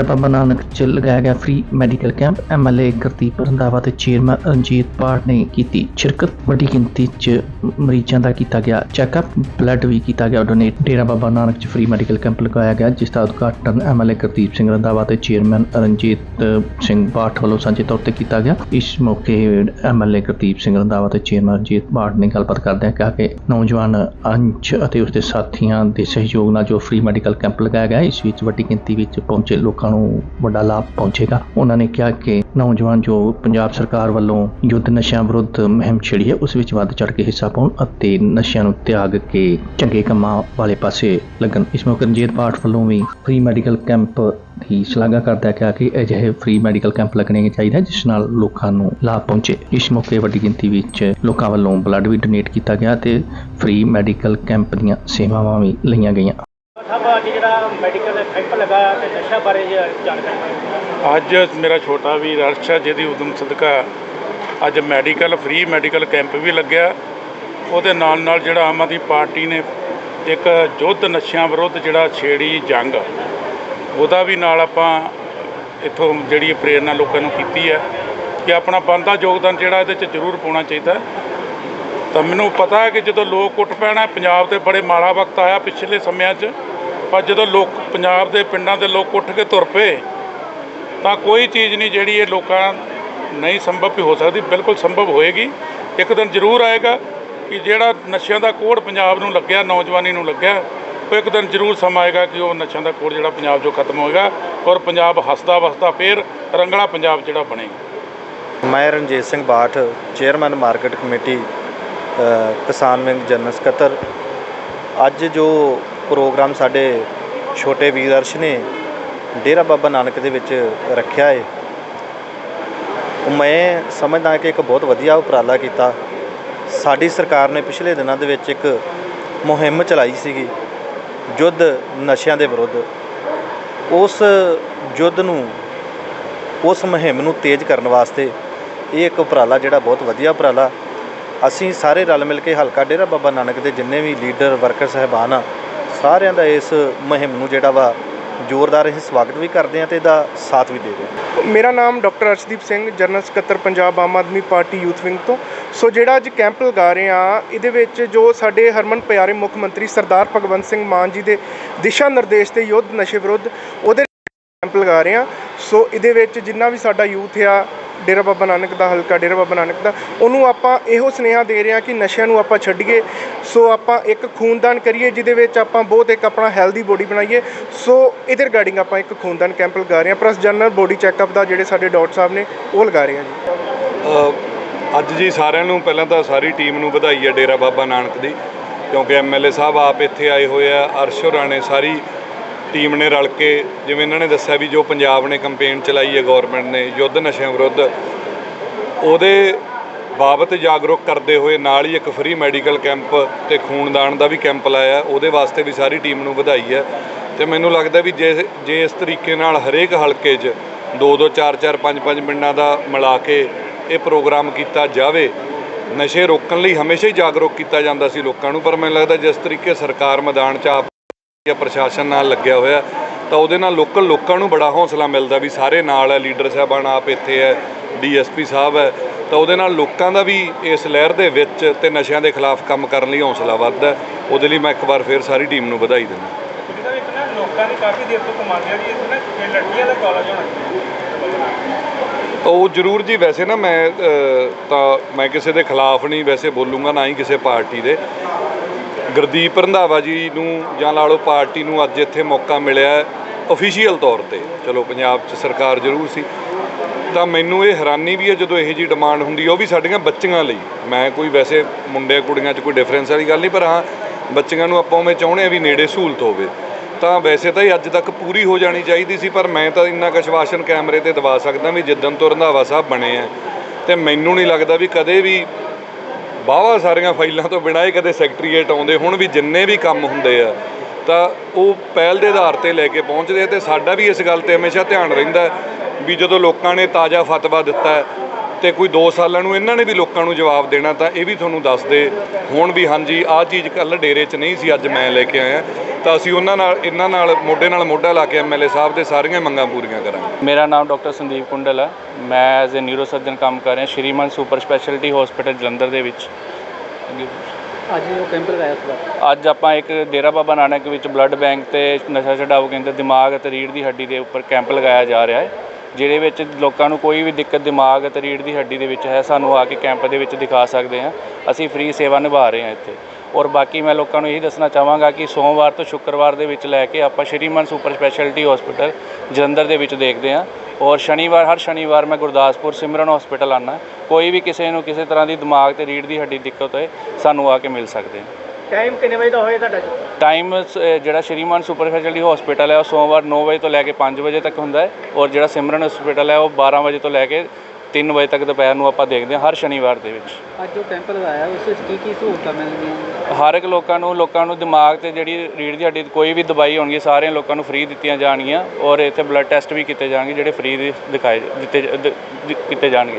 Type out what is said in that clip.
ਡੇਰਾ ਬਾਬਾ ਨਾਨਕ ਚ ਲਗਾਇਆ ਗਿਆ free medical camp MLA Gurdeep Randhawa ਤੇ ਚੇਅਰਮੈਨ ਰਣਜੀਤ ਪਾੜ ਨੇ ਕੀਤੀ ਸ਼ਿਰਕਤ। ਵੱਡੀ ਗਿਣਤੀ ਚ ਮਰੀਜ਼ਾਂ ਦਾ ਕੀਤਾ ਗਿਆ ਚੈੱਕਅਪ ਬਲੱਡ ਵੀ ਕੀਤਾ ਗਿਆ ਡੋਨੇਟ ਡੇਰਾ ਬਾਬਾ ਨਾਨਕ ਚ ਫ੍ਰੀ ਮੈਡੀਕਲ ਕੈਂਪ ਲਗਾਇਆ ਗਿਆ, ਜਿਸ ਦਾ ਉਦਘਾਟਨ ਐਮਐਲਏ ਗੁਰਦੀਪ ਸਿੰਘ ਰੰਧਾਵਾ ਤੇ ਚੇਅਰਮੈਨ ਰਣਜੀਤ ਸਿੰਘ ਬਾਠ ਵੱਲੋਂ ਸਾਂਝੇ ਤੌਰ ਤੇ ਕੀਤਾ ਗਿਆ। ਇਸ ਮੌਕੇ ਐਮਐਲਏ ਗੁਰਦੀਪ ਸਿੰਘ ਰੰਧਾਵਾ ਤੇ ਚੇਅਰਮੈਨ ਰਣਜੀਤ ਬਾਠ ਨੇ ਗੱਲਬਾਤ ਕਰਦਿਆਂ ਕਿਹਾ ਕਿ ਨੌਜਵਾਨ ਅੰਸ਼ ਅਤੇ ਉਸਦੇ ਸਾਥੀਆਂ ਦੇ ਸਹਿਯੋਗ ਨਾਲ ਜੋ ਫ੍ਰੀ ਮੈਡੀਕਲ ਕੈਂਪ ਲਗਾਇਆ ਗਿਆ, ਇਸ ਵਿੱਚ ਵੱਡੀ ਗਿਣਤੀ ਵਿੱਚ ਪਹੁੰਚੇ ਲੋਕਾਂ ਨੂੰ ਵੱਡਾ ਲਾਭ ਪਹੁੰਚੇਗਾ। ਉਹਨਾਂ ਨੇ ਕਿਹਾ ਕਿ ਨੌਜਵਾਨ ਜੋ ਪੰਜਾਬ ਸਰਕਾਰ ਵੱਲੋਂ ਯੁੱਧ ਨਸ਼ਿਆਂ ਵਿਰੁੱਧ ਮੁਹਿੰਮ ਛੇੜੀ ਹੈ, ਉਸ ਵਿੱਚ ਵੱਧ ਚੜ ਕੇ ਹਿੱਸਾ ਪਾਉਣ ਅਤੇ ਨਸ਼ਿਆਂ ਨੂੰ ਤਿਆਗ ਕੇ ਚੰਗੇ ਕੰਮਾਂ ਵਾਲੇ ਪਾਸੇ ਲੱਗਣ। ਇਸ ਮੌਕੇ ਰਣਜੀਤ ਪਾਠ ਵੱਲੋਂ ਵੀ ਫ੍ਰੀ ਮੈਡੀਕਲ ਕੈਂਪ ਦੀ ਸ਼ਲਾਘਾ ਕਰਦਾ ਕਿਹਾ ਕਿ ਅਜਿਹੇ ਫ੍ਰੀ ਮੈਡੀਕਲ ਕੈਂਪ ਲੱਗਣੇ ਚਾਹੀਦੇ ਜਿਸ ਨਾਲ ਲੋਕਾਂ ਨੂੰ ਲਾਭ ਪਹੁੰਚੇ। ਇਸ ਮੌਕੇ ਵੱਡੀ ਗਿਣਤੀ ਵਿੱਚ ਲੋਕਾਂ ਵੱਲੋਂ ਬਲੱਡ ਵੀ ਡੋਨੇਟ ਕੀਤਾ ਗਿਆ ਤੇ ਫ੍ਰੀ ਮੈਡੀਕਲ ਕੈਂਪ ਦੀਆਂ ਸੇਵਾਵਾਂ ਵੀ ਲਈਆਂ ਗਈਆਂ। ਸਭ ਅੱਜ ਜਿਹੜਾ ਮੈਡੀਕਲ ਕੈਂਪ ਲਗਾਇਆ ਤੇ ਨਸ਼ਾ ਬਾਰੇ ਜਾਣਕਾਰੀ ਅੱਜ ਮੇਰਾ ਛੋਟਾ ਵੀਰ ਅਰਸ਼ ਜਿਹਦੀ ਉਦਮ ਸਦਕਾ ਅੱਜ ਮੈਡੀਕਲ ਫ੍ਰੀ ਮੈਡੀਕਲ ਕੈਂਪ ਵੀ ਲੱਗਿਆ। ਉਹਦੇ ਨਾਲ ਨਾਲ ਜਿਹੜਾ ਆਮ ਆਦਮੀ ਪਾਰਟੀ ਨੇ ਇੱਕ ਯੁੱਧ ਨਸ਼ਿਆਂ ਵਿਰੁੱਧ ਜਿਹੜਾ ਛੇੜੀ ਜੰਗ, ਉਹਦਾ ਵੀ ਨਾਲ ਆਪਾਂ ਇੱਥੋਂ ਜਿਹੜੀ ਪ੍ਰੇਰਨਾ ਲੋਕਾਂ ਨੂੰ ਕੀਤੀ ਹੈ ਕਿ ਆਪਣਾ ਬਣਦਾ ਯੋਗਦਾਨ ਜਿਹੜਾ ਇਹਦੇ 'ਚ ਜ਼ਰੂਰ ਪਾਉਣਾ ਚਾਹੀਦਾ ਤਾਂ ਮੈਨੂੰ ਪਤਾ ਹੈ ਕਿ ਜਦੋਂ ਲੋਕ ਉੱਠ ਪੈਣਾ ਪੰਜਾਬ ਤੇ ਬੜੇ ਮਾੜਾ ਵਕਤ ਆਇਆ ਪਿਛਲੇ ਸਮਿਆਂ 'ਚ ਪਰ ਜਦੋਂ ਲੋਕ ਪੰਜਾਬ ਦੇ ਪਿੰਡਾਂ ਦੇ ਲੋਕ ਉੱਠ ਕੇ ਤੁਰ ਪਏ, ਤਾਂ ਕੋਈ ਚੀਜ਼ ਨਹੀਂ ਜਿਹੜੀ ਇਹ ਲੋਕਾਂ ਨਹੀਂ ਸੰਭਵ ਵੀ ਹੋ ਸਕਦੀ। ਬਿਲਕੁਲ ਸੰਭਵ ਹੋਏਗੀ। ਇੱਕ ਦਿਨ ਜ਼ਰੂਰ ਆਏਗਾ ਕਿ ਜਿਹੜਾ ਨਸ਼ਿਆਂ ਦਾ ਕੋੜ ਪੰਜਾਬ ਨੂੰ ਲੱਗਿਆ, ਨੌਜਵਾਨੀ ਨੂੰ ਲੱਗਿਆ, ਉਹ ਇੱਕ ਦਿਨ ਜ਼ਰੂਰ ਸਮਾਂ ਆਏਗਾ ਕਿ ਉਹ ਨਸ਼ਿਆਂ ਦਾ ਕੋੜ ਜਿਹੜਾ ਪੰਜਾਬ 'ਚੋਂ ਖਤਮ ਹੋਏਗਾ ਔਰ ਪੰਜਾਬ ਹੱਸਦਾ ਵਸਦਾ ਫੇਰ ਰੰਗਲਾ ਪੰਜਾਬ ਜਿਹੜਾ ਬਣੇਗਾ। ਮੈਂ Ranjit Singh Bath, chairman market committee ਕਿਸਾਨ ਵਿੰਗ ਜਨਰਲ ਸਕੱਤਰ। ਅੱਜ ਜੋ ਪ੍ਰੋਗਰਾਮ ਸਾਡੇ ਛੋਟੇ ਵੀਰ ਅਰਸ਼ ਨੇ ਡੇਰਾ ਬਾਬਾ ਨਾਨਕ ਦੇ ਵਿੱਚ ਰੱਖਿਆ ਹੈ ਮੈਂ ਸਮਝਦਾ ਕਿ ਇੱਕ ਬਹੁਤ ਵਧੀਆ ਉਪਰਾਲਾ ਕੀਤਾ। ਸਾਡੀ ਸਰਕਾਰ ਨੇ ਪਿਛਲੇ ਦਿਨਾਂ ਦੇ ਵਿੱਚ ਇੱਕ ਮੁਹਿੰਮ ਚਲਾਈ ਸੀਗੀ, ਯੁੱਧ ਨਸ਼ਿਆਂ ਦੇ ਵਿਰੁੱਧ। ਉਸ ਯੁੱਧ ਨੂੰ, ਉਸ ਮੁਹਿੰਮ ਨੂੰ ਤੇਜ਼ ਕਰਨ ਵਾਸਤੇ ਇਹ ਇੱਕ ਉਪਰਾਲਾ ਜਿਹੜਾ ਬਹੁਤ ਵਧੀਆ ਉਪਰਾਲਾ। ਅਸੀਂ ਸਾਰੇ ਰਲ ਮਿਲ ਕੇ ਹਲਕਾ ਡੇਰਾ ਬਾਬਾ ਨਾਨਕ ਦੇ ਜਿੰਨੇ ਵੀ ਲੀਡਰ, ਵਰਕਰ, ਸਹਿਬਾਨ ਆ ਸਾਰਿਆਂ ਦਾ ਇਸ ਮੁਹਿੰਮ ਨੂੰ ਜਿਹੜਾ ਵਾ ਜ਼ੋਰਦਾਰ ਅਸੀਂ ਸਵਾਗਤ ਵੀ ਕਰਦੇ ਹਾਂ ਤੇ ਇਹਦਾ ਸਾਥ ਵੀ ਦੇ ਰਹੇ ਹਾਂ। ਮੇਰਾ ਨਾਮ ਡਾਕਟਰ ਅਰਸ਼ਦੀਪ ਸਿੰਘ, ਜਨਰਲ ਸਕੱਤਰ Punjab Aam Aadmi party youth wing ਤੋਂ। ਸੋ ਜਿਹੜਾ ਅੱਜ ਕੈਂਪ ਲਗਾ ਰਹੇ ਆ ਇਹਦੇ ਵਿੱਚ ਜੋ ਸਾਡੇ ਹਰਮਨ ਪਿਆਰੇ ਮੁੱਖ ਮੰਤਰੀ ਸਰਦਾਰ ਭਗਵੰਤ ਸਿੰਘ ਮਾਨ ਜੀ ਦੇ ਦਿਸ਼ਾ ਨਿਰਦੇਸ਼ ਤੇ ਯੁੱਧ ਨਸ਼ੇ ਵਿਰੁੱਧ ਉਹਦੇ ਕੈਂਪ ਲਗਾ ਰਹੇ ਆ ਸੋ ਇਹਦੇ ਵਿੱਚ ਜਿੰਨਾ ਵੀ ਸਾਡਾ ਯੂਥ ਆ ਡੇਰਾ ਬਾਬਾ ਨਾਨਕ ਦਾ, ਹਲਕਾ ਡੇਰਾ ਬਾਬਾ ਨਾਨਕ ਦਾ, ਉਹਨੂੰ ਆਪਾਂ ਇਹੋ ਸੁਨੇਹਾ ਦੇ ਰਹੇ ਹਾਂ ਕਿ ਨਸ਼ਿਆਂ ਨੂੰ ਆਪਾਂ ਛੱਡੀਏ। ਸੋ ਆਪਾਂ ਇੱਕ ਖੂਨਦਾਨ ਕਰੀਏ, ਜਿਹਦੇ ਵਿੱਚ ਆਪਾਂ ਬਹੁਤ ਇੱਕ ਆਪਣਾ ਹੈਲਦੀ ਬੋਡੀ ਬਣਾਈਏ। ਸੋ ਇਹਦੇ ਰਿਗਾਰਡਿੰਗ ਆਪਾਂ ਇੱਕ ਖੂਨਦਾਨ ਕੈਂਪ ਲਗਾ ਰਹੇ ਹਾਂ। ਪਲੱਸ ਜਨਰਲ ਬੋਡੀ ਚੈੱਕਅਪ ਦਾ ਜਿਹੜੇ ਸਾਡੇ ਡਾਕਟਰ ਸਾਹਿਬ ਨੇ, ਉਹ ਲਗਾ ਰਹੇ ਹਾਂ ਜੀ। ਅੱਜ ਜੀ ਸਾਰਿਆਂ ਨੂੰ, ਪਹਿਲਾਂ ਤਾਂ ਸਾਰੀ ਟੀਮ ਨੂੰ ਵਧਾਈ ਹੈ ਡੇਰਾ ਬਾਬਾ ਨਾਨਕ ਦੀ। ਕਿਉਂਕਿ ਐਮਐਲਏ ਸਾਹਿਬ ਆਪ ਇੱਥੇ ਆਏ ਹੋਏ ਆ, ਅਰਸ਼ ਹੋਰਾਂ ਸਾਰੀ ਟੀਮ ਨੇ ਰਲ ਕੇ ਜਿਵੇਂ ਇਹਨਾਂ ਨੇ ਦੱਸਿਆ ਵੀ ਜੋ ਪੰਜਾਬ ਨੇ ਕੰਪੇਨ ਚਲਾਈ ਹੈ ਗਵਰਨਮੈਂਟ ਨੇ ਯੁੱਧ ਨਸ਼ਿਆਂ ਵਿਰੁੱਧ, ਉਹਦੇ ਬਾਬਤ ਜਾਗਰੂਕ ਕਰਦੇ ਹੋਏ ਨਾਲ ਹੀ ਇੱਕ ਫ੍ਰੀ ਮੈਡੀਕਲ ਕੈਂਪ ਤੇ ਖੂਨਦਾਨ ਦਾ ਵੀ ਕੈਂਪ ਲਾਇਆ, ਉਹਦੇ ਵਾਸਤੇ ਵੀ ਸਾਰੀ ਟੀਮ ਨੂੰ ਵਧਾਈ ਹੈ। ਤੇ ਮੈਨੂੰ ਲੱਗਦਾ ਵੀ ਜੇ ਜੇ ਇਸ ਤਰੀਕੇ ਨਾਲ ਹਰੇਕ ਹਲਕੇ 'ਚ ਦੋ ਦੋ, ਚਾਰ ਚਾਰ, ਪੰਜ ਪੰਜ ਪਿੰਡਾਂ ਦਾ ਮਿਲਾ ਕੇ ਇਹ ਪ੍ਰੋਗਰਾਮ ਕੀਤਾ ਜਾਵੇ, ਨਸ਼ੇ ਰੋਕਣ ਲਈ ਹਮੇਸ਼ਾ ਹੀ ਜਾਗਰੂਕ ਕੀਤਾ ਜਾਂਦਾ ਸੀ ਲੋਕਾਂ ਨੂੰ, ਪਰ ਮੈਨੂੰ ਲੱਗਦਾ ਜਿਸ ਤਰੀਕੇ ਸਰਕਾਰ ਮੈਦਾਨ 'ਚ ਆਪ ਪ੍ਰਸ਼ਾਸਨ ਨਾਲ ਲੱਗਿਆ ਹੋਇਆ। ਤਾਂ ਉਹਦੇ ਨਾਲ ਲੋਕਲ ਲੋਕਾਂ ਨੂੰ ਬੜਾ ਹੌਸਲਾ ਮਿਲਦਾ ਵੀ ਸਾਰੇ ਨਾਲ ਹੈ ਲੀਡਰ ਸਾਹਿਬਾਨ ਆਪ ਇੱਥੇ ਹੈ ਡੀਐਸਪੀ ਸਾਹਿਬ ਹੈ ਤਾਂ ਉਹਦੇ ਨਾਲ ਲੋਕਾਂ ਦਾ ਵੀ ਇਸ ਲਹਿਰ ਦੇ ਵਿੱਚ ਤੇ ਨਸ਼ਿਆਂ ਦੇ ਖਿਲਾਫ ਕੰਮ ਕਰਨ ਲਈ ਹੌਸਲਾ ਵੱਧਦਾ। ਉਹਦੇ ਲਈ ਮੈਂ ਇੱਕ ਵਾਰ ਫੇਰ ਸਾਰੀ ਟੀਮ ਨੂੰ ਵਧਾਈ ਦਿੰਦਾ ਲੋਕਾਂ ਦੀ ਕਾਫੀ ਦੇਰ ਤੋਂ ਕਮਾਂਡ ਆ ਵੀ ਇਹ ਨਾ ਇਹ ਲੜਕੀਆਂ ਦਾ ਕਾਲਜ ਹੋਣਾ ਚਾਹੀਦਾ ਉਹ ਜ਼ਰੂਰ ਜੀ ਵੈਸੇ ਨਾ ਮੈਂ ਤਾਂ ਮੈਂ ਕਿਸੇ ਦੇ ਖਿਲਾਫ ਨਹੀਂ ਵੈਸੇ ਬੋਲੂੰਗਾ ਨਾ ਹੀ ਕਿਸੇ ਪਾਰਟੀ ਦੇ। ਗੁਰਦੀਪ ਰੰਧਾਵਾ ਜੀ ਨੂੰ ਜਾਂ ਲਾ ਲਓ ਪਾਰਟੀ ਨੂੰ ਅੱਜ ਇੱਥੇ ਮੌਕਾ ਮਿਲਿਆ ਅਫੀਸ਼ੀਅਲ ਤੌਰ ਤੇ। ਚਲੋ, ਪੰਜਾਬ 'ਚ ਸਰਕਾਰ ਜ਼ਰੂਰ ਸੀ। ਤਾਂ ਮੈਨੂੰ ਇਹ ਹੈਰਾਨੀ ਵੀ ਹੈ ਜਦੋਂ ਇਹੋ ਜੀ ਡਿਮਾਂਡ ਹੁੰਦੀ ਹੈ, ਉਹ ਵੀ ਸਾਡੀਆਂ ਬੱਚੀਆਂ ਲਈ। ਮੈਂ ਕੋਈ ਵੈਸੇ ਮੁੰਡੇ ਕੁੜੀਆਂ 'ਚ ਕੋਈ ਡਿਫਰੈਂਸ ਵਾਲੀ ਗੱਲ ਨਹੀਂ, ਪਰ ਹਾਂ, ਬੱਚੀਆਂ ਨੂੰ ਆਪਾਂ ਉਵੇਂ ਚਾਹੁੰਦੇ ਆ ਵੀ ਨੇੜੇ ਸਹੂਲਤ ਹੋਵੇ। ਤਾਂ ਵੈਸੇ ਤਾਂ ਇਹ ਅੱਜ ਤੱਕ ਪੂਰੀ ਹੋ ਜਾਣੀ ਚਾਹੀਦੀ ਸੀ, ਪਰ ਮੈਂ ਤਾਂ ਇੰਨਾ ਕਸ਼ਵਾਸਨ ਕੈਮਰੇ ਤੇ ਦਵਾ ਸਕਦਾ ਵੀ ਜਿੱਦਣ ਤੋਂ ਰੰਧਾਵਾ ਸਾਹਿਬ ਬਣੇ ਆ ਤੇ ਮੈਨੂੰ ਨਹੀਂ ਲੱਗਦਾ ਵੀ ਕਦੇ ਵੀ ਬਾਵਾ ਸਾਰੀਆਂ ਫਾਈਲਾਂ ਤੋਂ ਬਿਨਾਂ ਹੀ ਕਦੇ ਸੈਕਟਰੀਏਟ ਆਉਂਦੇ, ਹੁਣ ਵੀ ਜਿੰਨੇ ਵੀ ਕੰਮ ਹੁੰਦੇ ਆ, ਤਾਂ ਉਹ ਪਹਿਲ ਦੇ ਆਧਾਰ ਤੇ ਲੈ ਕੇ ਪਹੁੰਚਦੇ ਆ ਤੇ ਸਾਡਾ ਵੀ ਇਸ ਗੱਲ ਤੇ ਹਮੇਸ਼ਾ ਧਿਆਨ ਰਹਿੰਦਾ ਵੀ ਜਦੋਂ ਲੋਕਾਂ ਨੇ ਤਾਜ਼ਾ ਫਤਵਾ ਦਿੱਤਾ ਤੇ ਕੋਈ 2 ਸਾਲਾਂ ਨੂੰ ਇਹਨਾਂ ਨੇ ਵੀ ਲੋਕਾਂ ਨੂੰ ਜਵਾਬ ਦੇਣਾ ਤਾਂ ਇਹ ਵੀ ਤੁਹਾਨੂੰ ਦੱਸਦੇ ਹੁਣ ਵੀ ਹਾਂਜੀ ਆਹ ਚੀਜ਼ ਕੱਲ ਡੇਰੇ 'ਚ ਨਹੀਂ ਸੀ ਅੱਜ ਮੈਂ ਲੈ ਕੇ ਆਇਆ। ਤਾਂ ਅਸੀਂ ਉਹਨਾਂ ਨਾਲ ਇਹਨਾਂ ਨਾਲ ਮੋਢੇ ਨਾਲ ਮੋਢਾ ਲਾ ਕੇ ਐਮਐਲਏ ਸਾਹਿਬ ਦੇ ਸਾਰੀਆਂ ਮੰਗਾਂ ਪੂਰੀਆਂ ਕਰਾਂਗੇ। ਮੇਰਾ ਨਾਮ ਡਾਕਟਰ ਸੰਦੀਪ ਕੁੰਡਲ ਹੈ। ਮੈਂ ਐਜ਼ ਅ ਨਿਊਰੋ ਸਰਜਨ ਕੰਮ ਕਰ ਰਿਹਾ Shriman super speciality hospital Jalandhar ਦੇ ਵਿੱਚ। ਅੱਜ ਉਹ ਕੈਂਪ ਲਗਾਇਆ ਸੀ ਅੱਜ ਆਪਾਂ ਇੱਕ ਡੇਰਾ ਬਾਬਾ ਨਾਨਕ ਵਿੱਚ ਬਲੱਡ ਬੈਂਕ ਤੇ ਨਸ਼ਾ ਛਡਾਊ ਕੇਂਦਰ ਦਿਮਾਗ ਅਤੇ ਰੀੜ੍ਹ ਦੀ ਹੱਡੀ ਦੇ ਉੱਪਰ ਕੈਂਪ ਲਗਾਇਆ ਜਾ ਰਿਹਾ ਹੈ। ਜਿਹਦੇ ਵਿੱਚ ਲੋਕਾਂ ਨੂੰ ਕੋਈ ਵੀ ਦਿੱਕਤ ਦਿਮਾਗ ਅਤੇ ਰੀੜ੍ਹ ਦੀ ਹੱਡੀ ਦੇ ਵਿੱਚ ਹੈ, ਸਾਨੂੰ ਆ ਕੇ ਕੈਂਪ ਦੇ ਵਿੱਚ ਦਿਖਾ ਸਕਦੇ ਹਾਂ। ਅਸੀਂ ਫ੍ਰੀ ਸੇਵਾ ਨਿਭਾ ਰਹੇ ਹਾਂ ਇੱਥੇ। ਔਰ ਬਾਕੀ ਮੈਂ ਲੋਕਾਂ ਨੂੰ ਇਹੀ ਦੱਸਣਾ ਚਾਹਾਂਗਾ ਕਿ ਸੋਮਵਾਰ ਤੋਂ ਸ਼ੁੱਕਰਵਾਰ ਦੇ ਵਿੱਚ ਲੈ ਕੇ ਆਪਾਂ Shriman super speciality hospital Jalandhar ਦੇ ਵਿੱਚ ਦੇਖਦੇ ਹਾਂ। ਔਰ ਸ਼ਨੀਵਾਰ, ਹਰ ਸ਼ਨੀਵਾਰ ਮੈਂ ਗੁਰਦਾਸਪੁਰ ਸਿਮਰਨ ਹਸਪੀਟਲ ਆਉਣਾ ਕੋਈ ਵੀ ਕਿਸੇ ਨੂੰ ਕਿਸੇ ਤਰ੍ਹਾਂ ਦੀ ਦਿਮਾਗ ਤੇ ਰੀੜ੍ਹ ਦੀ ਹੱਡੀ ਦਿੱਕਤ ਹੋਏ, ਸਾਨੂੰ ਆ ਕੇ ਮਿਲ ਸਕਦੇ ਨੇ ਟਾਈਮ ਕਿੰਨੇ ਵਜੇ ਦਾ ਹੋਏ ਤੁਹਾਡਾ ਟਾਈਮ ਜਿਹੜਾ ਸ਼੍ਰੀਮਾਨ ਸੁਪਰ ਸਪੈਸ਼ਲਿਟੀ ਹਸਪੀਟਲ ਹੈ ਉਹ ਸੋਮਵਾਰ 9 ਵਜੇ ਤੋਂ ਲੈ ਕੇ 5 ਵਜੇ ਤੱਕ ਹੁੰਦਾ ਹੈ ਔਰ ਜਿਹੜਾ ਸਿਮਰਨ ਹਸਪੀਟਲ ਹੈ ਉਹ 12 ਵਜੇ ਤੋਂ ਲੈ ਕੇ 3 ਵਜੇ ਤੱਕ ਦੁਪਹਿਰ ਨੂੰ ਆਪਾਂ ਦੇਖਦੇ ਹਾਂ ਹਰ ਸ਼ਨੀਵਾਰ ਦੇ ਵਿੱਚ। ਅੱਜ ਜੋ ਕੈਂਪ ਲਗਾਇਆ ਉਸ ਵਿੱਚ ਕੀ ਕੀ ਸਹੂਲਤਾਂ ਮਿਲਣਗੀਆਂ? ਹਰ ਇੱਕ ਲੋਕਾਂ ਨੂੰ ਲੋਕਾਂ ਨੂੰ ਦਿਮਾਗ ਤੇ ਜਿਹੜੀ ਰੀੜ੍ਹ ਦੀ ਹੱਡੀ ਕੋਈ ਵੀ ਦਵਾਈ ਹੋਣਗੀ ਸਾਰਿਆਂ ਲੋਕਾਂ ਨੂੰ ਫ੍ਰੀ ਦਿੱਤੀਆਂ ਜਾਣਗੀਆਂ ਔਰ ਇੱਥੇ ਬਲੱਡ ਟੈਸਟ ਵੀ ਕੀਤੇ ਜਾਣਗੇ ਜਿਹੜੇ ਫ੍ਰੀ ਦੇ ਦਿਖਾਏ ਦਿੱਤੇ ਕੀਤੇ ਜਾਣਗੇ।